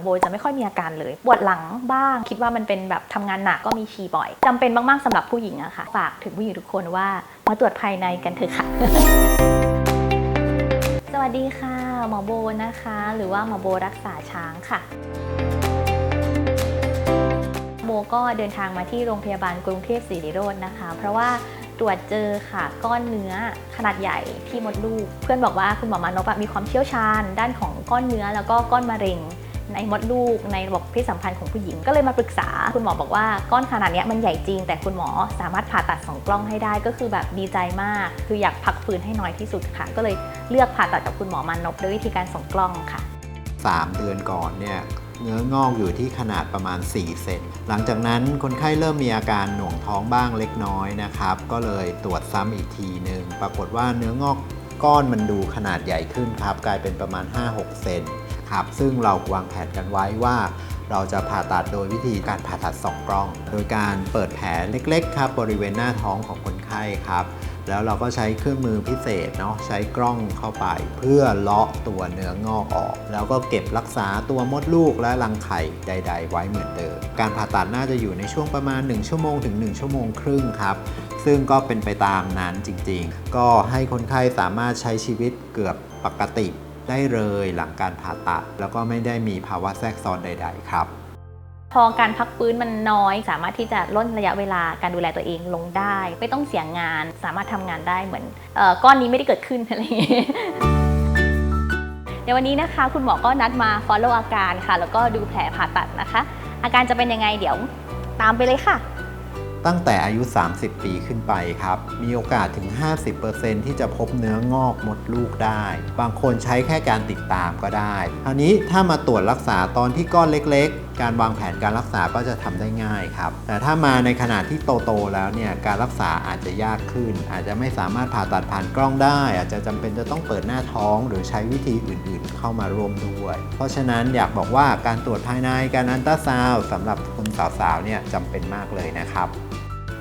ของโบจะไม่ค่อยมีอาการเลยปวดหลังบ้าง คิดว่ามันเป็นแบบทำงานหนักก็มีฉี่บ่อยจำเป็นมาก ๆสำหรับผู้หญิงอะค่ะ ฝากถึงผู้หญิงทุกคนว่ามาตรวจภายในกันเถอะค่ะ สวัสดีค่ะ หมอโบนะคะ หรือว่าหมอโบรักษาช้างค่ะโบก็เดินทางมาที่โรงพยาบาลกรุงเทพศิริโรจน์นะคะ เพราะว่าตรวจเจอค่ะก้อนเนื้อขนาดใหญ่ที่มดลูก เพื่อนบอกว่าคุณหมอมานพมีความเชี่ยวชาญ ด้านของก้อนเนื้อแล้วก็ก้อนมะเร็ง ในมดลูกในระบบเพศสัมพันธ์ของผู้หญิง ก็เลยมาปรึกษาคุณหมอบอกว่าก้อนขนาดนี้มันใหญ่จริง แต่คุณหมอสามารถผ่าตัดสองกล้องให้ได้ก็คือแบบดีใจมาก คืออยากพักฟื้นให้น้อยที่สุดค่ะ ก็เลยเลือกผ่าตัดกับคุณหมอมานพด้วยวิธีการส่องกล้องค่ะ 3 เดือนก่อนเนี่ยเนื้องอกอยู่ที่ขนาดประมาณ 4 เซน หลังจากนั้นคนไข้เริ่มมีอาการหน่วงท้องบ้างเล็กน้อยนะครับ ก็เลยตรวจซ้ำอีกทีหนึ่ง ปรากฏว่าเนื้องอกก้อนมันดูขนาดใหญ่ขึ้นครับ กลายเป็นประมาณ 5-6 เซน ครับ ซึ่งเราวางแผนกันไว้ว่า เราจะผ่าตัดโดยวิธีการผ่าตัดสองกล้อง โดยการเปิดแผลเล็กๆครับบริเวณหน้าท้องของคนไข้ครับ แล้วเราก็ใช้เครื่องมือพิเศษเนาะใช้กล้องเข้าไป เพื่อเลาะตัวเนื้องอกออก แล้วก็เก็บรักษาตัวมดลูกและรังไข่ใด ๆ ไว้เหมือนเดิมการผ่าตัดน่าจะอยู่ในช่วงประมาณ 1 ชั่วโมงถึง 1 ชั่วโมงครึ่งครับซึ่งก็เป็นไปตามนั้นจริงๆ ก็ให้คนไข้สามารถใช้ชีวิตเกือบปกติ ได้เลยหลังการผ่าตัด แล้วก็ไม่ได้มีภาวะแทรกซ้อนใด ๆ ครับ พอการพักฟื้นมันน้อย สามารถที่จะลดระยะเวลาการดูแลตัวเองลงได้ ไม่ต้องเสียงาน สามารถทำงานได้เหมือนออก้อนนี้ไม่ได้เกิดขึ้นอะไรอย่างเงี้ยเดี๋ยววันนี้นะคะ คุณหมอก็นัดมา follow อาการค่ะ แล้วก็ดูแผลผ่าตัดนะคะ อาการจะเป็นยังไงเดี๋ยวตามไปเลยค่ะ ตั้งแต่อายุ 30 ปีขึ้นไปครับ มีโอกาสถึง 50%ที่จะพบเนื้องอกมดลูกได้ บางคนใช้แค่การติดตามก็ได้คราวนี้ถ้ามาตรวจรักษาตอนที่ก้อนเล็กๆ การวางแผนการรักษาก็จะทำได้ง่ายครับ แต่ถ้ามาในขนาดที่โตๆแล้วเนี่ย การรักษาอาจจะยากขึ้น อาจจะไม่สามารถผ่าตัดผ่านกล้องได้ อาจจะจำเป็นจะต้องเปิดหน้าท้อง หรือใช้วิธีอื่นๆ เข้ามาร่วมด้วย เพราะฉะนั้นอยากบอกว่าการตรวจภายในการอันตราซาวด์สำหรับคนสาวๆเนี่ยจำเป็นมากเลยนะครับ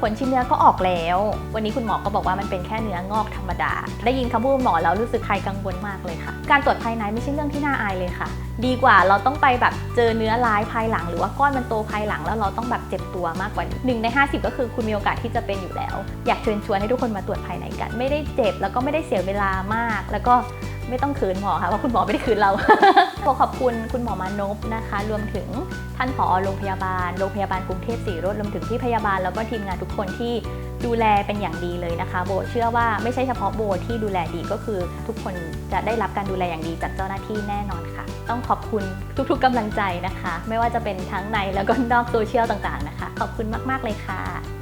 ผลชิ้นเนื้อก็ออกแล้ว วันนี้คุณหมอก็บอกว่ามันเป็นแค่เนื้องอกธรรมดา ได้ยินคำพูดหมอแล้วรู้สึกใครกังวลมากเลยค่ะ การตรวจภายในไม่ใช่เรื่องที่น่าอายเลยค่ะ ดีกว่าเราต้องไปแบบเจอเนื้อร้ายภายหลัง หรือว่าก้อนมันโตภายหลังแล้วเราต้องแบบเจ็บตัวมากกว่านี้หนึ่งใน 50 ก็คือคุณมีโอกาสที่จะเป็นอยู่แล้ว อยากเชิญชวนให้ทุกคนมาตรวจภายในกัน ไม่ได้เจ็บแล้วก็ไม่ได้เสียเวลามาก แล้วก็ ไม่ต้องคืนหมอค่ะเพราะคุณหมอไม่ได้คืนเรา ขอขอบคุณคุณหมอมานพนะคะ รวมถึงท่านผอโรงพยาบาล โรงพยาบาลกรุงเทพศรีรจน์รวมถึงที่พยาบาลแล้วก็ทีมงานทุกคนที่ดูแลเป็นอย่างดีเลยนะคะ โบเชื่อว่าไม่ใช่เฉพาะโบที่ดูแลดีก็คือ ทุกคนจะได้รับการดูแลอย่างดีจากเจ้าหน้าที่แน่นอนค่ะ ต้องขอบคุณทุกๆกำลังใจนะคะ ไม่ว่าจะเป็นทั้งในแล้วก็นอกโซเชียลต่างๆนะคะ ขอบคุณมากๆเลยค่ะ